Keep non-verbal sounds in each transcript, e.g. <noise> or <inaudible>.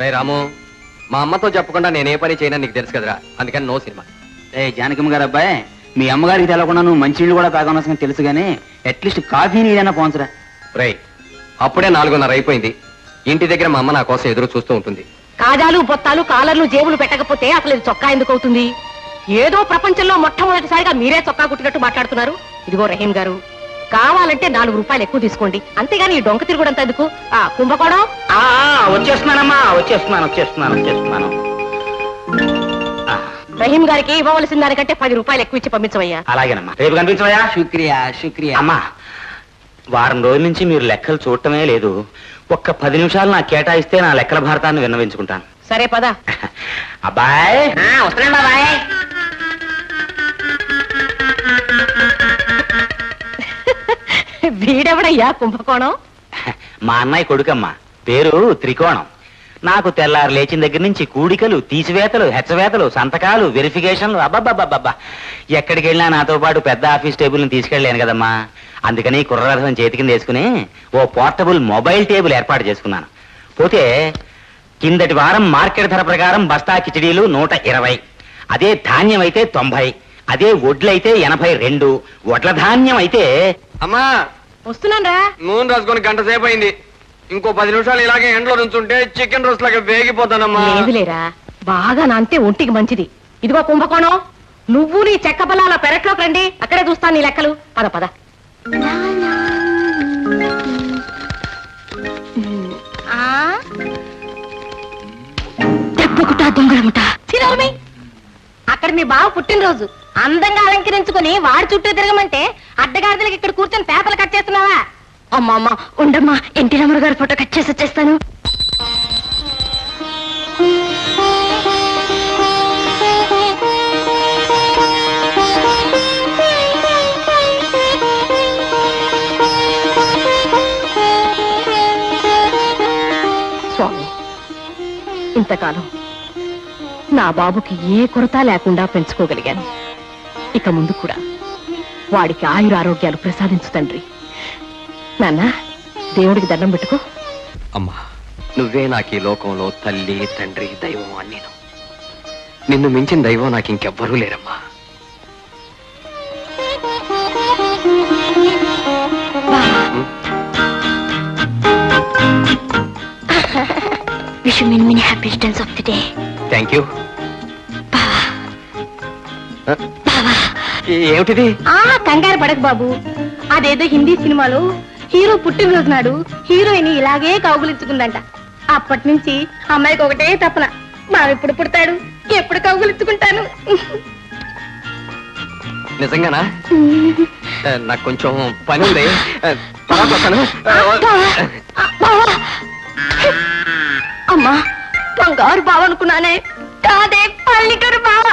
రే రాము మా అమ్మతో చెప్పకుండా నేను ఏ పని చేయనని నీకు తెలుసు కదరా. అందుకని నో సినిమా. ఏ జానకమ్మ గారు అబ్బాయి మీ అమ్మగారికి తెలకుండా నువ్వు మంచినీళ్ళు కూడా తాగనవసరం తెలుసు కానీ అట్లీస్ట్ కాఫీ నీడైనా పోంచరా. రే అప్పుడే నాలుగున్నర అయిపోయింది. ఇంటి దగ్గర మా అమ్మ నా కోసం ఎదురు చూస్తూ ఉంటుంది. కాజాలు బొత్తాలు కాలర్లు జేబులు పెట్టకపోతే అసలు ఇది చొక్కా ఎందుకు అవుతుంది? ఏదో ప్రపంచంలో మొట్టమొదటిసారిగా మీరే చొక్కా కుట్టినట్టు మాట్లాడుతున్నారు. ఇదిగో రహీం గారు కావాలంటే నాలుగు రూపాయలు ఎక్కువ తీసుకోండి. అంతేగాని ఈ డొంక తిరుగుడంత ఎందుకు? ఆ కుంభకోణం? ఆ, ఆ, వచ్చేస్తున్నానమ్మా వచ్చేస్తున్నాను వచ్చేస్తున్నాను వచ్చేస్తున్నాను. ఆ, రహీం గారికి ఇవ్వవలసిన దానికంటే పది రూపాయలు ఎక్కువ ఇచ్చి పంపించవయ్యా. అలాగేనమ్మా. రేపు కనిపించవయా శుక్రియా శుక్రియా. అమ్మా వారం రోజుల నుంచి మీరు లెక్కలు చూడటమే లేదు. ఒక్క పది నిమిషాలు నాకు కేటాయిస్తే నా లెక్కల భారతాన్ని విన్నవించుకుంటాను. సరే పద. అబ్బాయ్. వస్తున్నాను బాబాయ్. వీడెవడయ్యా కుంభకోణం? మా అన్నయ్య కొడుకమ్మ. పేరు త్రికోణం. నాకు తెల్లారు లేచిన దగ్గర నుంచి కూడికలు తీసివేతలు హెచ్చవేతలు సంతకాలు వెరిఫికేషన్లు అబ్బబ్బబ్బబ్బా ఎక్కడికి వెళ్ళినా నాతో పాటు పెద్ద ఆఫీస్ టేబుల్ని తీసుకెళ్ళలేను కదమ్మా. అందుకని కుర్రరథం చేతి కింద వేసుకుని ఓ పోర్టబుల్ మొబైల్ టేబుల్ ఏర్పాటు చేసుకున్నాను. పోతే కిందటి వారం మార్కెట్ ధర ప్రకారం బస్తా కిచడీలు నూట ఇరవై. అదే ధాన్యం అయితే తొంభై. అదే వడ్లైతే ఎనభై రెండు. వడ్ల ధాన్యం అయితే అమ్మా వస్తున్నానరా నూనె రాసుకొని గంట సేపు అయింది ఇంకో పది నిమిషాలు ఇలాగే ఎండలో నుంచుంటే చికెన్ రోస్ట్ లాగా వేగిపోతానమ్మా. లేదులేరా బాగా నాంతే ఒంటికి మంచిది. ఇదిగో కుంభకోణం. నువ్వు నీ చెక్క బలాల పెరట్లోకి రండి. అక్కడే చూస్తాను నీ లెక్కలు. పద పద. దెబ్బకుట దొంగలముట. చిరవమి అక్కడ మీ బావ పుట్టినరోజు. అందంగా అలంకరించుకుని వాడి చుట్టూ తిరగమంటే అడ్డగాడిదలకి ఇక్కడ కూర్చొని పేపర్లు కట్ చేస్తున్నావా? అమ్మా అమ్మా ఉండమ్మా ఎన్టీ రామారావు గారి ఫోటో కట్ చేసి వచ్చేస్తాను స్వామి ఇంతకాలం నా బాబుకి ఏ కొరత లేకుండా పెంచుకోగలిగాను. ఇక ముందు కూడా వాడికి ఆయురారోగ్యాలు ప్రసాదించు తండ్రి. నాన్న దేవుడికి దండం పెట్టుకో. అమ్మా నువ్వే నాకు ఈ లోకంలో తల్లి తండ్రి దైవం అని నేను. నిన్ను మించిన దైవం నాకు ఇంకెవ్వరూ లేరమ్మా. happy returns of the day. Thank you ఏమిటిది? ఆ కంగారు పడకు బాబు. అదేదో హిందీ సినిమాలో హీరో పుట్టినరోజు నాడు హీరోయిన్ ఇలాగే కౌగులించుకుందంట. అప్పటి నుంచి అమ్మాయికి ఒకటే తపన. బాబు ఎప్పుడు పుడతాడు? ఎప్పుడు కౌగులించుకుంటాను? నిజంగానా? ఆ, నాకు కొంచెం పని ఉంది ఆ, తర్వాత వస్తాను. అమ్మా! బంగారు బావ అనుకున్నానే. కాదే పల్లికరు బావ.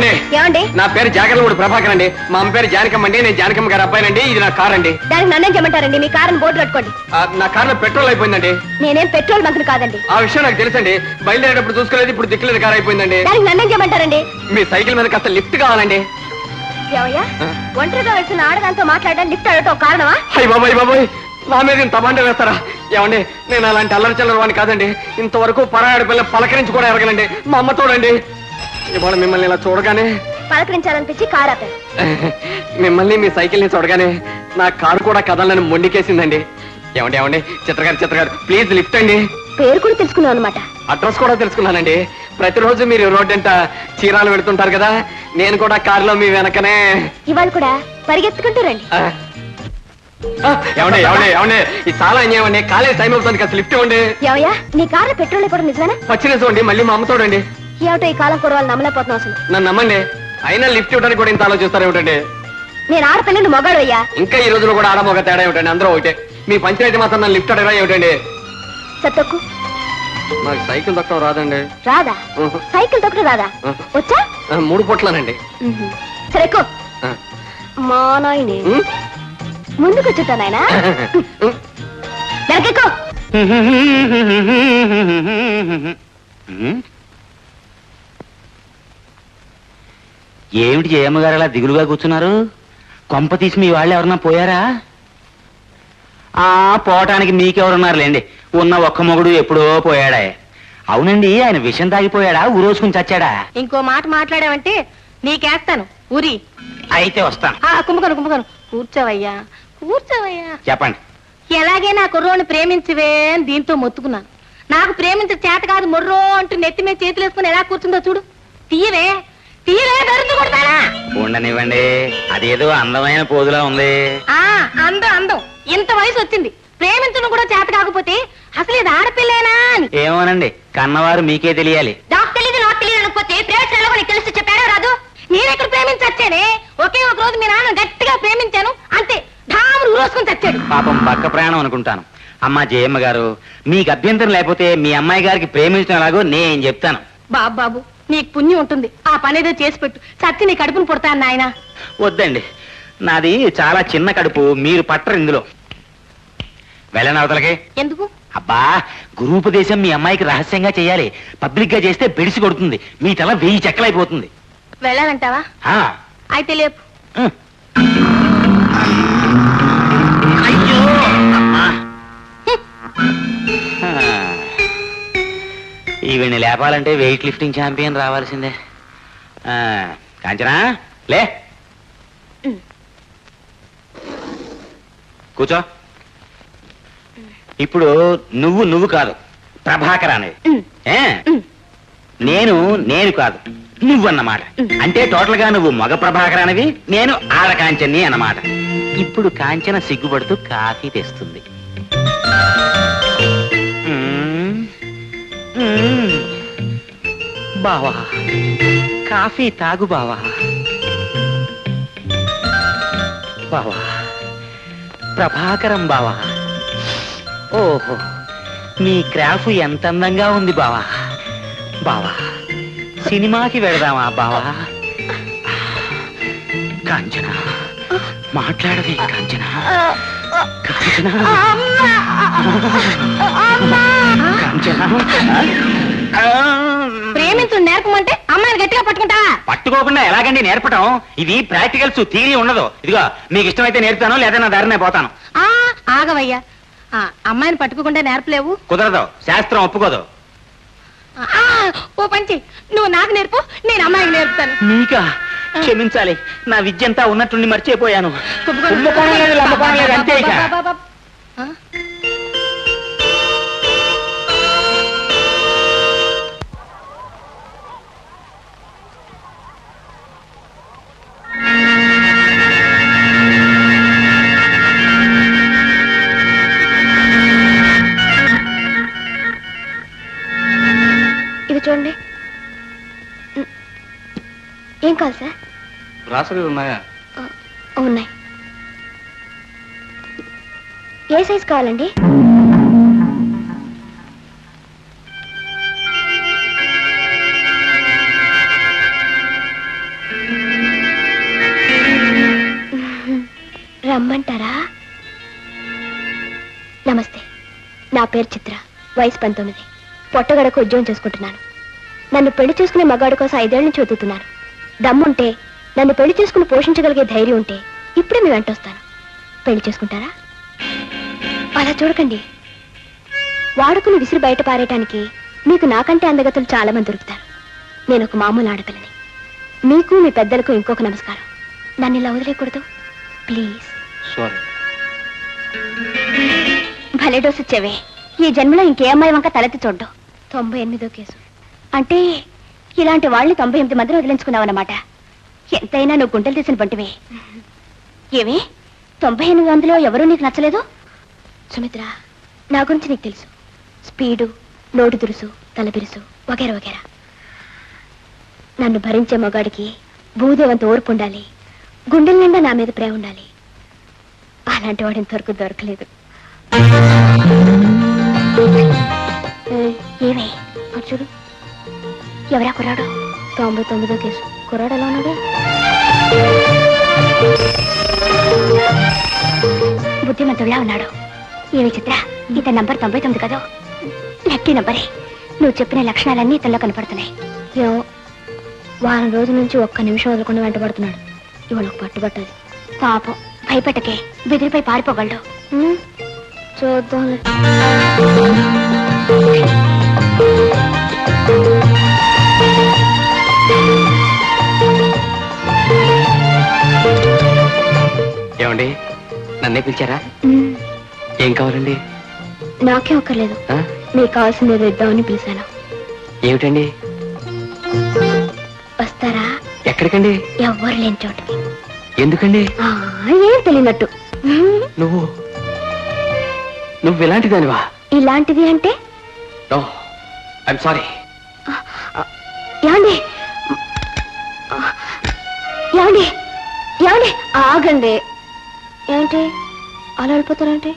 ఏమండి? నా పేరు జాగర్లమూడి ప్రభాకర్ అండి. మా అమ్మ పేరు జానకమ్మ అండి. నేను జానకమ్మ గారి అబ్బాయినండి ఇది నా కార్ అండి. దానికి నన్నేం చేయమంటారండి? మీ కారుని బోర్డు కట్టుకోండి. ఆ, నా కార్లో పెట్రోల్ అయిపోయిందండి. నేనేం పెట్రోల్ బంకులు కాదండి. ఆ విషయం నాకు తెలుసండి. బయలుదేరేటప్పుడు చూసుకోలేదు ఇప్పుడు దిక్కులేదు కార్ అయిపోయిందండి. దానికి నన్నేం చేయమంటారండి? మీ సైకిల్ మీద కాస్త లిఫ్ట్ కావాలండి. ఏమయ్యా? ఒంటరిగా వచ్చిన ఆడదాంతో మాట్లాడడం లిఫ్ట్ అడగటం కారణమా? అయ్య బాబాయ్ బాబాయ్. నా మీద ఇంత బండ వేస్తారా? ఏమండి నేను అలాంటి అల్లరి చిల్లర వాడిని కాదండి. ఇంతవరకు పరాయాడు పిల్ల పలకరించి కూడా ఎరగలండి మా అమ్మ చూడండి ఇవాళ మిమ్మల్ని ఇలా చూడగానే పలకరించాలనిపించి కారు ఆపారు. <laughs> మిమ్మల్ని మీ సైకిల్ని చూడగానే నా కారు కూడా కదలని మొండికేసిందండి. ఏమండి ఏమండి? చిత్రగారు చిత్రగారు ప్లీజ్ లిఫ్ట్ అండి. పేరు కూడా తెలుసుకున్నావు అనమాట అడ్రస్ కూడా తెలుసుకున్నానండి. ప్రతిరోజు మీరు రోడ్డంట చీరాలు పెడుతుంటారు కదా నేను కూడా కారులో మీ వెనకనే. ఇవాళ కూడా పరిగెత్తుకుంటూ రండి. ఆ. ఆ, ఏమండి ఏమండి ఏమండి? ఇది చాలా అన్యాయం కాలేజ్ టైం అవుతుంది కాస్త లిఫ్ట్ ఇవ్వండి. నీ కారులో పెట్రోల్ కూడా నిజమేనా? వచ్చిన చూడండి మళ్ళీ మా అమ్మ చూడండి. ఏమిటో ఈ కాలం కురవాళ్ళు నమ్మలేకపోతున్నావు అసలు. నన్ను నమ్మండి. అయినా లిఫ్ట్ ఇవ్వడానికి కూడా ఇంత ఆలోచిస్తారు ఏమిటండి? నేను ఆడపిల్లని మొగాడు అయ్యా ఇంకా ఈ రోజులో కూడా ఆడమొగ తేడా ఏమిటండి? అందరూ ఒకటే మీ పంచాయతీ మాత్రం నన్ను లిఫ్ట్ అడగరా ఏమిటండి? సత్తొక్కు నాకు సైకిల్ దక్కడం రాదండి. రాదా? ఊహు. సైకిల్ తొక్కడు రాదా. వచ్చా? ఆ, మూడు పొట్లానండి. సరే ఎక్కు ఆ. మా నాయనే. ఉమ్. ముందుకు వచ్చుంటా నాయనా. ఉమ్. వెనక ఏమిటి జయమ్మగారు అలా దిగులుగా కూర్చున్నారు? కొంప తీసి మీ వాళ్ళు ఎవరన్నా పోయారా? ఆ పోవటానికి మీకెవరున్నారులేండి. ఉన్న ఒక్క మొగుడు ఎప్పుడో పోయాడా. అవునండి ఆయన విషం తాగిపోయాడా? ఊరోసుకుని చచ్చాడా? ఇంకో మాట మాట్లాడావంటే నీకేస్తాను. ఊరి. అయితే వస్తాను. ఆ కుంభకను కుంభకను కూర్చోవయ్యా కూర్చోవయ్యా. చెప్పండి. ఎలాగే నా కుర్రోని ప్రేమించవే అని దీంతో మొత్తుకున్నాను. నాకు ప్రేమించే చేత కాదు మొర్రో అంటూ నెత్తి మీద చేతులు వేసుకుని ఎలా కూర్చుందో చూడు. తీయవే. ఉండనివ్వండి. అదేదో అందమైన పోదులా ఉంది. ఆ అందం అందం. ఇంత వయసు వచ్చింది? ప్రేమించడం కూడా చేత కాకపోతే అసలు ఇది ఆడపిల్లేనా అని. ఏమోనండి కన్నవారు మీకే తెలియాలి. నాకు తెలియదు నాకు తెలియదు అనుకోతే ప్రేమించడంలో నీకు తెలిసి చెప్పారో రాదు నేనెక్కడ ప్రేమించచ్చానే? ఒకే ఒక రోజు మీ నాన్న గట్టిగా ప్రేమించాను అంతే. ఢాములు ఊరోసుకుని చచ్చాడు. పాపం బక్క ప్రాణం అనుకుంటాను. అమ్మా జయమ్మ గారు మీకు అభ్యంతరం లేకపోతే మీ అమ్మాయి గారికి ప్రేమించడం ఎలాగో నేను చెప్తాను. బాబు బాబు నీకు పుణ్యం ఉంటుంది. ఆ పనేదో చేసి పెట్టు. చచ్చి నీ కడుపును పుడతాను నాయన. వద్దండి. నాది చాలా చిన్న కడుపు. మీరు పట్టరు ఇందులో. వెళ్ళని అవతలకి? ఎందుకు? అబ్బా గురూపదేశం మీ అమ్మాయికి రహస్యంగా చేయాలి. పబ్లిక్గా చేస్తే బెడిసి కొడుతుంది. మీ తల వెయ్యి చెక్కలైపోతుంది వెళ్ళాలంటావా? ఆ, అయితే లేపు. అయ్యో! అమ్మా. ఆ. ఈవిడ్ని లేపాలంటే వెయిట్ లిఫ్టింగ్ ఛాంపియన్ రావాల్సిందే. ఆ, కాంచనా లే. కూర్చో. ఇప్పుడు నువ్వు నువ్వు కాదు. ప్రభాకర్ అనేది ఏ? నేను నేను కాదు. నువ్వన్నమాట. అంటే టోటల్గా నువ్వు మగ ప్రభాకరానివి నేను ఆడ కాంచని అన్నమాట. ఇప్పుడు కాంచన సిగ్గుపడుతూ కాఫీ తెస్తుంది. బావా. కాఫీ తాగు బావా. బావా. ప్రభాకరం బావా. ఓహో మీ క్రాఫ్ ఎంత అందంగా ఉంది బావా. బావా సినిమాకి వెళదామా బావా? కాంచన మాట్లాడవే కాంచన. కాంచన. కాంచన. ప్రేమించు నేర్పమంటే అమ్మాయిని గట్టిగా పట్టుకుంటావా? పట్టుకోకుండా ఎలాగండి నేర్పటం? ఇది ప్రాక్టికల్స్ థియరీ ఉండదు. ఇదిగో మీకు ఇష్టమైతే నేర్పుతాను లేదా నా దారినే పోతాను. ఆ ఆగవయ్యా. ఆ, అమ్మాయిని పట్టుకోకుండా నేర్పలేవు? కుదరదు. శాస్త్రం ఒప్పుకోదు. ఆ, ఓ పంచి నువ్వు నాకు నేర్పు నేను అమ్మాయికి నేర్పుతాను. నీకా క్షమించాలి. నా విద్య అంతా ఉన్నట్టుండి మర్చిపోయాను. కుంభకోణం. కుంభకోణం లేదు లంబకోణం లేదు అంతే ఇక? ఏం కావాలి సార్? రాసలు ఉన్నాయా? ఉన్నాయి. ఏ సైజ్ కావాలండి? రమ్మంటారా? నమస్తే. నా పేరు చిత్ర. వయసు పంతొమ్మిది. పొట్టగడకు ఉద్యోగం చేసుకుంటున్నాను. నన్ను పెళ్ళి చేసుకునే మగాడి కోసం ఐదేళ్ళ నుంచి వెతుకుతున్నాను. దమ్ముంటే నన్ను పెళ్ళి చేసుకుని పోషించగలిగే ధైర్యం ఉంటే ఇప్పుడే మీ వెంట వస్తాను. పెళ్ళి చేసుకుంటారా? అలా చూడకండి. వాడుకుని విసిరి బయట పారేయటానికి మీకు నాకంటే అందగతులు చాలా మంది దొరుకుతారు. నేను ఒక మామూలు ఆడపిల్లని. మీకు మీ పెద్దలకు ఇంకొక నమస్కారం. నన్ను ఇలా వదిలేయకూడదు. ప్లీజ్. సారీ భలే డోసు ఇచ్చేవే. ఈ జన్మలో ఇంకే అమ్మాయి వంక తలెత్తి చూడ్డు. తొంభై ఎనిమిదో కేసు. అంటే ఇలాంటి వాళ్ళని తొంభై ఎనిమిది మందిని వదిలించుకున్నావన్నమాట ఎంతైనా నువ్వు గుండెలు తీసిన పంటివే ఏమి? తొంభై ఎనిమిది వందలో ఎవరూ నీకు నచ్చలేదు? సుమిత్ర నా గురించి నీకు తెలుసు. స్పీడు నోటి దురుసు తలబిరుసు వగేరా వగేరా. నన్ను భరించే మగాడికి భూదేవంత ఓర్పు ఉండాలి. గుండెల నిండా నా మీద ప్రేమ ఉండాలి. అలాంటి వాడు ఇంతవరకు దొరకలేదు. ఏమే? చూడు. ఎవరా కుర్రాడు? తొంభై తొమ్మిదో కేసు. కుర్రాడు ఎలా ఉన్నాడు? బుద్ధిమంతుడిలా ఉన్నాడు. ఏమి చిత్ర ఇతని నంబర్ తొంభై తొమ్మిది కదా? లక్కీ నంబరే. నువ్వు చెప్పిన లక్షణాలన్నీ ఇతనిలో కనపడుతున్నాయి. ఏమో వారం రోజుల నుంచి ఒక్క నిమిషం వదలకుండా వెంటబడుతున్నాడు ఇవాళ ఒక పట్టుబట్టది పాపం. భయపెట్టకే. బెదిరిపై పారిపోగలడు. చూద్దాం ఏమండి? నన్నే పిలిచారా? ఏం కావాలండి? నాకే ఒక్కర్లేదు. ఆ? మీకు కావాల్సింది ఏదో ఇద్దామని పిలిచాను. ఏమిటండి? వస్తారా? ఎక్కడికండి? ఎవ్వరు లేని చోటుకి. ఎందుకండి? ఆ, ఏం తెలియనట్టు. నువ్వు నువ్వు ఇలాంటి దానివా? ఇలాంటిది అంటే? నో ఐఎమ్ సారీ ఏమండి? ఆగండి. ఏంటి అలా వెళ్ళిపోతారంటే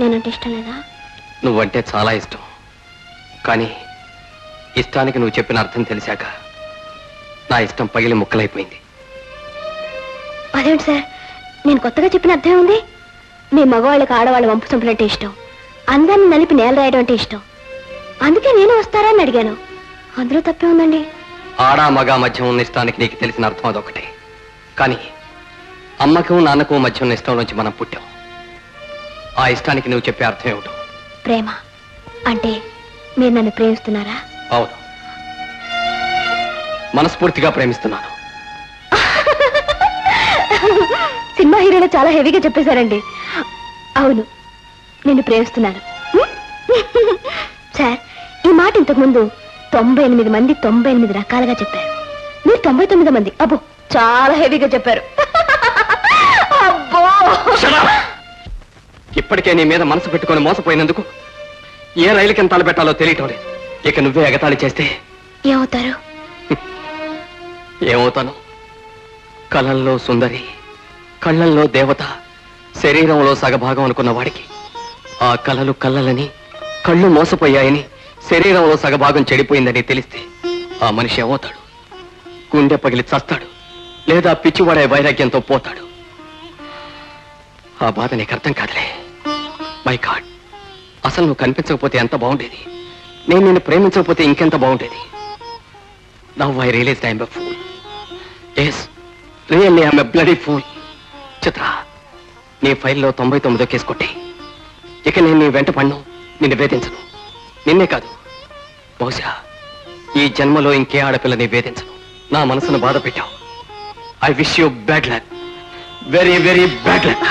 నేనంటే ఇష్టం లేదా? నువ్వంటే చాలా ఇష్టం. కానీ ఇష్టానికి నువ్వు చెప్పిన అర్థం తెలిసాక నా ఇష్టం పగిలి ముక్కలైపోయింది. అదేంటి సార్? నేను కొత్తగా చెప్పిన అర్థం ఉంది మీ మగవాళ్ళకి ఆడవాళ్ళు వంపు చంపినట్టే ఇష్టం. అందరిని నలిపి నేల రాయడం అంటే ఇష్టం. అందుకే నేను వస్తారా అని అడిగాను. అందులో తప్పే ఉందండి. ఆడా మగ మధ్య ఉన్న ఇష్టానికి నీకు తెలిసిన అర్థం అదొకటే కానీ అమ్మకు నాన్నకు మధ్య ఉన్న ఇష్టం నుంచి మనం పుట్టాం. ఆ ఇష్టానికి నువ్వు చెప్పే అర్థం ఏమిటో? ప్రేమ. అంటే మీరు నన్ను ప్రేమిస్తున్నారా? అవును. మనస్ఫూర్తిగా ప్రేమిస్తున్నాను. సినిమా హీరోలు చాలా హెవీగా చెప్పేశారండి. అవును నేను ప్రేమిస్తున్నాను. సార్ ఈ మాట ఇంతకు ముందు తొంభై ఎనిమిది మంది తొంభై ఎనిమిది రకాలుగా చెప్పారు. మీరు తొంభై తొమ్మిది మంది. అబ్బో చాలా హెవీగా చెప్పారు! ఇప్పటికే నీ మీద మనసు పెట్టుకొని మోసపోయినందుకు ఏ రైలుకి ఎంత తలపెట్టాలో తెలియటం లేదు. ఇక నువ్వే ఎగతాళి చేస్తే ఏమవుతారు? ఏమవుతాను? కళల్లో సుందరి కళ్ళల్లో దేవత శరీరంలో సగభాగం అనుకున్న వాడికి ఆ కళలు కళ్ళలని కళ్ళు మోసపోయాయని శరీరంలో సగభాగం చెడిపోయిందని తెలిస్తే ఆ మనిషి ఏమవుతాడు? గుండె పగిలి చస్తాడు లేదా పిచ్చివాడే వైరాగ్యంతో పోతాడు? ఆ బాధ నీకు అర్థం కాదులే. మై గాడ్ అసలు నువ్వు కనిపించకపోతే ఎంత బాగుండేది? నేను నిన్ను ప్రేమించకపోతే ఇంకెంత బాగుండేది? Now I realise I'm a fool yes really I'm a bloody fool Chitra నీ ఫైల్లో తొంభై తొమ్మిదో కేసు కొట్టి. ఇక నేను నీ వెంట పన్ను నిన్ను వేధించను. నిన్నే కాదు బహుశా ఈ జన్మలో ఇంకే ఆడపిల్లని వేధించను. నా మనసును బాధ పెట్టావు I wish you bad luck very very bad luck